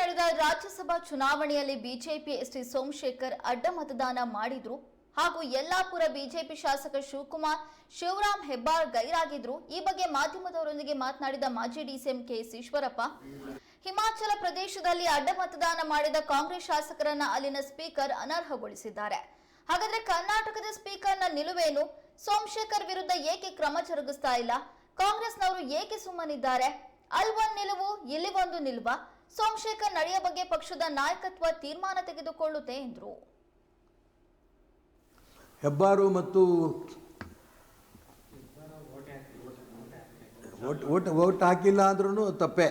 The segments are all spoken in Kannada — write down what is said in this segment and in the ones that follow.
ನಡೆದ ರಾಜ್ಯಸಭಾ ಚುನಾವಣೆಯಲ್ಲಿ ಬಿಜೆಪಿ ಎಸ್ಟಿ ಸೋಮಶೇಖರ್ ಅಡ್ಡ ಮತದಾನ ಮಾಡಿದ್ರು ಹಾಗೂ ಯಲ್ಲಾಪುರ ಬಿಜೆಪಿ ಶಾಸಕ ಶಿವಕುಮಾರ್ ಶಿವರಾಮ್ ಹೆಬ್ಬಾರ್ ಗೈರಾಗಿದ್ರು. ಈ ಬಗ್ಗೆ ಮಾಧ್ಯಮದವರೊಂದಿಗೆ ಮಾತನಾಡಿದ ಮಾಜಿ ಡಿಸಿಎಂ ಕೆಎಸ್ ಈಶ್ವರಪ್ಪ, ಹಿಮಾಚಲ ಪ್ರದೇಶದಲ್ಲಿ ಅಡ್ಡ ಮತದಾನ ಮಾಡಿದ ಕಾಂಗ್ರೆಸ್ ಶಾಸಕರನ್ನ ಅಲ್ಲಿನ ಸ್ಪೀಕರ್ ಅನರ್ಹಗೊಳಿಸಿದ್ದಾರೆ. ಹಾಗಾದ್ರೆ ಕರ್ನಾಟಕದ ಸ್ಪೀಕರ್ನ ನಿಲುವೇನು? ಸೋಮಶೇಖರ್ ವಿರುದ್ಧ ಏಕೆ ಕ್ರಮ ಜರುಗಿಸ್ತಾ ಇಲ್ಲ? ಕಾಂಗ್ರೆಸ್ನವರು ಏಕೆ ಸುಮ್ಮನಿದ್ದಾರೆ? ಅಲ್ವೊಂದ್ ನಿಲುವು, ಇಲ್ಲಿ ಒಂದು ನಿಲುವ. ಸೋಮಶೇಖರ್ ನಡೆಯ ಬಗ್ಗೆ ಪಕ್ಷದ ನಾಯಕತ್ವ ತೀರ್ಮಾನ ತೆಗೆದುಕೊಳ್ಳುತ್ತೆ ಎಂದರು. ಹೆಬ್ಬಾರು ಮತ್ತು ಓಟ್ ಓಟ್ ಹಾಕಿಲ್ಲ ಅಂದ್ರೂ ತಪ್ಪೇ.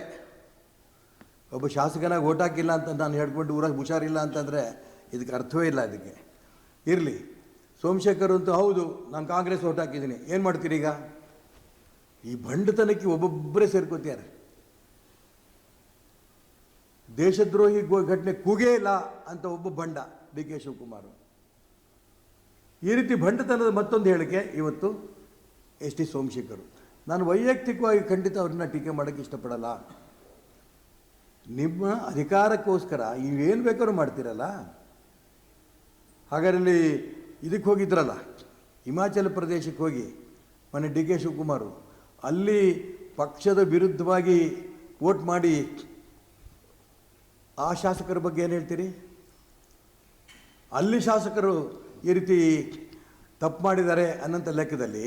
ಒಬ್ಬ ಶಾಸಕನಾಗಿ ಓಟ್ ಹಾಕಿಲ್ಲ ಅಂತ ನಾನು ಹೇಳ್ಕೊಂಡು ಊರಾಗ ಹುಷಾರಿಲ್ಲ ಅಂತಂದರೆ ಇದಕ್ಕೆ ಅರ್ಥವೇ ಇಲ್ಲ ಅದಕ್ಕೆ ಇರಲಿ, ಸೋಮಶೇಖರ್ ಅಂತೂ ಹೌದು, ನಾನು ಕಾಂಗ್ರೆಸ್ ಓಟ್ ಹಾಕಿದ್ದೀನಿ. ಏನು ಮಾಡ್ತೀರಿ ಈಗ? ಈ ಬಂಡತನಕ್ಕೆ ಒಬ್ಬೊಬ್ಬರೇ ಸೇರ್ಕೋತಾರೆ ದೇಶದ್ರೋಹಿ ಘಟನೆ ಕೂಗೇ ಇಲ್ಲ ಅಂತ ಒಬ್ಬ ಬಂಡ, ಡಿ ಕೆ ಶಿವಕುಮಾರ್. ಈ ರೀತಿ ಬಂಡತನದ ಮತ್ತೊಂದು ಹೇಳಿಕೆ, ಇವತ್ತು ಎಸ್ ಟಿ ಸೋಮಶೇಖರ್. ನಾನು ವೈಯಕ್ತಿಕವಾಗಿ ಖಂಡಿತ ಅವ್ರನ್ನ ಟೀಕೆ ಮಾಡೋಕ್ಕೆ ಇಷ್ಟಪಡಲ್ಲ. ನಿಮ್ಮ ಅಧಿಕಾರಕ್ಕೋಸ್ಕರ ಏನು ಬೇಕಾದ್ರೂ ಮಾಡ್ತೀರಲ್ಲ? ಹಾಗಾದ್ರೆ ಇಲ್ಲಿ ಇದಕ್ಕೆ ಹೋಗಿದ್ರಲ್ಲ, ಹಿಮಾಚಲ ಪ್ರದೇಶಕ್ಕೆ ಹೋಗಿ ಮೊನ್ನೆ ಡಿ ಕೆ ಶಿವಕುಮಾರು. ಅಲ್ಲಿ ಪಕ್ಷದ ವಿರುದ್ಧವಾಗಿ ವೋಟ್ ಮಾಡಿ ಆ ಶಾಸಕರ ಬಗ್ಗೆ ಏನು ಹೇಳ್ತೀರಿ? ಅಲ್ಲಿ ಶಾಸಕರು ಈ ರೀತಿ ತಪ್ಪು ಮಾಡಿದ್ದಾರೆ ಅನ್ನೋಂಥ ಲೆಕ್ಕದಲ್ಲಿ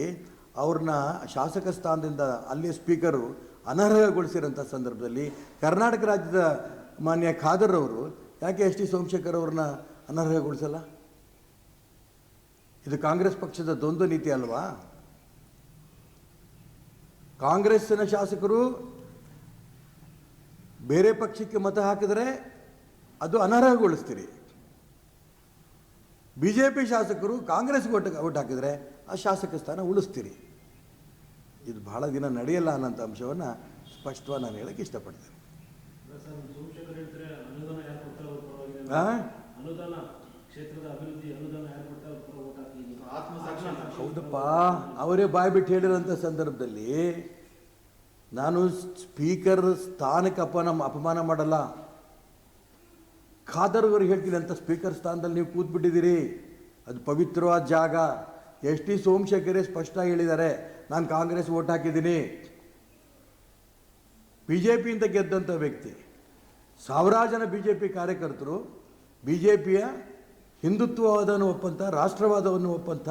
ಅವ್ರನ್ನ ಶಾಸಕ ಸ್ಥಾನದಿಂದ ಅಲ್ಲಿಯ ಸ್ಪೀಕರು ಅನರ್ಹಗೊಳಿಸಿರೋಂಥ ಸಂದರ್ಭದಲ್ಲಿ ಕರ್ನಾಟಕ ರಾಜ್ಯದ ಮಾನ್ಯ ಖಾದರ್ ಅವರು ಯಾಕೆ ಎಸ್ ಟಿ ಸೋಮಶೇಖರ್ ಅವ್ರನ್ನ ಅನರ್ಹಗೊಳಿಸಲ್ಲ? ಇದು ಕಾಂಗ್ರೆಸ್ ಪಕ್ಷದ ದ್ವಂದ್ವ ನೀತಿ ಅಲ್ವಾ? ಕಾಂಗ್ರೆಸ್ಸಿನ ಶಾಸಕರು ಬೇರೆ ಪಕ್ಷಕ್ಕೆ ಮತ ಹಾಕಿದರೆ ಅದು ಅನರ್ಹಗೊಳಿಸ್ತೀರಿ ಬಿ ಜೆ ಪಿ ಶಾಸಕರು ಕಾಂಗ್ರೆಸ್ ಓಟ್ ಓಟ್ ಹಾಕಿದರೆ ಆ ಶಾಸಕ ಸ್ಥಾನ ಉಳಿಸ್ತೀರಿ. ಇದು ಬಹಳ ದಿನ ನಡೆಯಲ್ಲ ಅನ್ನೋಂಥ ಅಂಶವನ್ನು ಸ್ಪಷ್ಟವಾಗಿ ನಾನು ಹೇಳಕ್ಕೆ ಇಷ್ಟಪಡ್ತೇನೆ. ಹೌದಪ್ಪ ಅವರೇ ಬಾಯಿ ಬಿಟ್ಟು ಹೇಳಿರೋಂಥ ಸಂದರ್ಭದಲ್ಲಿ ನಾನು ಸ್ಪೀಕರ್ ಸ್ಥಾನಕ್ಕೆ ಅಪನ ಅಪಮಾನ ಮಾಡಲ್ಲ. ಖಾದರ್ ಅವ್ರಿಗೆ ಹೇಳ್ತೀನಿ ಅಂತ ಸ್ಪೀಕರ್ ಸ್ಥಾನದಲ್ಲಿ ನೀವು ಕೂತ್ಬಿಟ್ಟಿದ್ದೀರಿ? ಅದು ಪವಿತ್ರವಾದ ಜಾಗ. ಎಸ್ ಟಿ ಸೋಮಶೇಖರೇ ಸ್ಪಷ್ಟ ಹೇಳಿದ್ದಾರೆ, ನಾನು ಕಾಂಗ್ರೆಸ್ ಓಟ್ ಹಾಕಿದ್ದೀನಿ. ಬಿ ಜೆ ಪಿಯಿಂದ ಗೆದ್ದಂಥ ವ್ಯಕ್ತಿ, ಸಾವಿರಾರು ಜನ ಬಿ ಜೆ ಪಿ ಕಾರ್ಯಕರ್ತರು ಬಿ ಜೆ ಪಿಯ ಹಿಂದುತ್ವವಾದವನ್ನು ಒಪ್ಪಂಥ ರಾಷ್ಟ್ರವಾದವನ್ನು ಒಪ್ಪಂಥ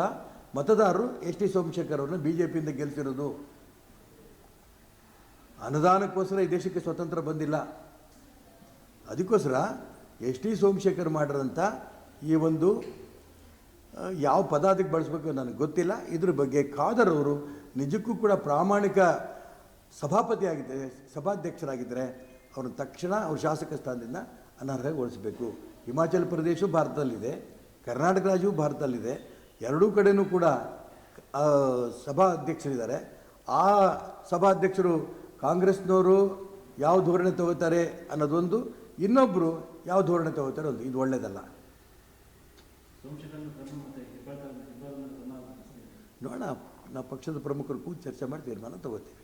ಮತದಾರರು ಎಸ್ ಟಿ ಸೋಮಶೇಖರ್ ಅವರನ್ನು ಬಿ ಜೆ ಪಿಯಿಂದ ಗೆಲ್ಲಿಸಿರೋದು ಅನುದಾನಕ್ಕೋಸ್ಕರ ಈ ದೇಶಕ್ಕೆ ಸ್ವತಂತ್ರ ಬಂದಿಲ್ಲ. ಅದಕ್ಕೋಸ್ಕರ ಎಸ್ ಟಿ ಸೋಮಶೇಖರ್ ಮಾಡಿರೋಂಥ ಈ ಒಂದು ಯಾವ ಪದ ಅದಕ್ಕೆ ಬಳಸಬೇಕು ನನಗೆ ಗೊತ್ತಿಲ್ಲ. ಇದ್ರ ಬಗ್ಗೆ ಖಾದರ್ ಅವರು ನಿಜಕ್ಕೂ ಕೂಡ ಪ್ರಾಮಾಣಿಕ ಸಭಾಪತಿ ಆಗಿದ್ದರೆ, ಸಭಾಧ್ಯಕ್ಷರಾಗಿದ್ದರೆ ಅವ್ರನ್ನ ತಕ್ಷಣ ಅವ್ರ ಶಾಸಕ ಸ್ಥಾನದಿಂದ ಅನರ್ಹಗೊಳಿಸಬೇಕು. ಹಿಮಾಚಲ ಪ್ರದೇಶವು ಭಾರತದಲ್ಲಿದೆ, ಕರ್ನಾಟಕ ರಾಜ್ಯವು ಭಾರತದಲ್ಲಿದೆ. ಎರಡೂ ಕಡೆಯೂ ಕೂಡ ಸಭಾಧ್ಯಕ್ಷರಿದ್ದಾರೆ. ಆ ಸಭಾಧ್ಯಕ್ಷರು ಕಾಂಗ್ರೆಸ್ನವರು ಯಾವ ಧೋರಣೆ ತಗೋತಾರೆ ಅನ್ನೋದೊಂದು ಇನ್ನೊಬ್ಬರು ಯಾವ ಧೋರಣೆ ತಗೋತಾರೆ ಒಂದು ಇದು ಒಳ್ಳೆಯದಲ್ಲ. ನೋಡೋಣ, ನಾವು ಪಕ್ಷದ ಪ್ರಮುಖರು ಕೂತು ಚರ್ಚೆ ಮಾಡಿ ತೀರ್ಮಾನ ತಗೋತೀವಿ.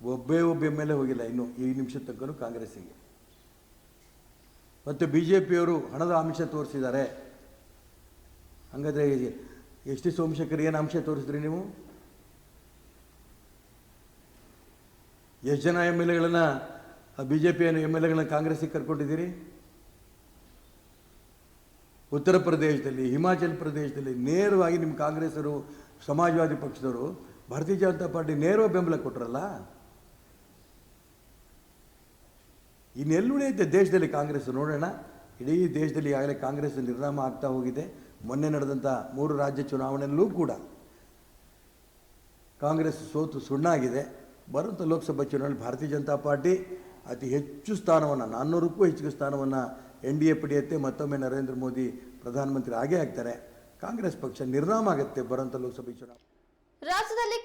ಒಬ್ಬೇ ಒಬ್ಬ ಎಂ ಎಲ್ ಎ ಹೋಗಿಲ್ಲ, ಇನ್ನು ಈ ನಿಮಿಷದ ತನಕನೂ ಕಾಂಗ್ರೆಸ್ಸಿಗೆ. ಮತ್ತು ಬಿ ಜೆ ಪಿಯವರು ಹಣದ ಅಂಶ ತೋರಿಸಿದ್ದಾರೆ. ಹಾಗಾದರೆ ಎಸ್ ಟಿ ಸೋಮಶೇಖರ್ ಏನು ಅಂಶ ತೋರಿಸಿದ್ರಿ ನೀವು? ಎಷ್ಟು ಜನ ಎಂ ಎಲ್ ಎಗಳನ್ನು ಬಿ ಜೆ ಪಿಯನ್ನು ಎಂ ಎಲ್ ಎಗಳನ್ನ ಕಾಂಗ್ರೆಸ್ಸಿಗೆ ಕರ್ಕೊಂಡಿದ್ದೀರಿ ಉತ್ತರ ಪ್ರದೇಶದಲ್ಲಿ, ಹಿಮಾಚಲ ಪ್ರದೇಶದಲ್ಲಿ ನೇರವಾಗಿ ನಿಮ್ಮ ಕಾಂಗ್ರೆಸ್ಸರು, ಸಮಾಜವಾದಿ ಪಕ್ಷದವರು, ಭಾರತೀಯ ಜನತಾ ಪಾರ್ಟಿ ನೇರ ಬೆಂಬಲ ಕೊಟ್ಟರಲ್ಲ ಇನ್ನೆಲ್ಲೂ ಉಳಿಯುತ್ತೆ ದೇಶದಲ್ಲಿ ಕಾಂಗ್ರೆಸ್ ನೋಡೋಣ. ಇಡೀ ದೇಶದಲ್ಲಿ ಆಗಲೇ ಕಾಂಗ್ರೆಸ್ ನಿರ್ನಾಮ ಆಗ್ತಾ ಹೋಗಿದೆ. ಮೊನ್ನೆ ನಡೆದಂಥ ಮೂರು ರಾಜ್ಯ ಚುನಾವಣೆಯಲ್ಲೂ ಕೂಡ ಕಾಂಗ್ರೆಸ್ ಸೋತು ಸುಣ್ಣಾಗಿದೆ. ಬರುವಂಥ ಲೋಕಸಭಾ ಚುನಾವಣೆ ಭಾರತೀಯ ಜನತಾ ಪಾರ್ಟಿ ಅತಿ ಹೆಚ್ಚು ಸ್ಥಾನವನ್ನು ನಾನ್ನೂರಕ್ಕೂ ಹೆಚ್ಚು ಸ್ಥಾನವನ್ನು ಎನ್ ಡಿ ಎ ಪಡೆಯುತ್ತೆ, ಮತ್ತೊಮ್ಮೆ ನರೇಂದ್ರ ಮೋದಿ ಪ್ರಧಾನಮಂತ್ರಿ ಆಗೇ ಆಗ್ತಾರೆ. ಕಾಂಗ್ರೆಸ್ ಪಕ್ಷ ನಿರ್ನಾಮ ಆಗುತ್ತೆ ಬರುವಂಥ ಲೋಕಸಭೆ ಚುನಾವಣೆ. ರಾಜ್ಯದಲ್ಲಿ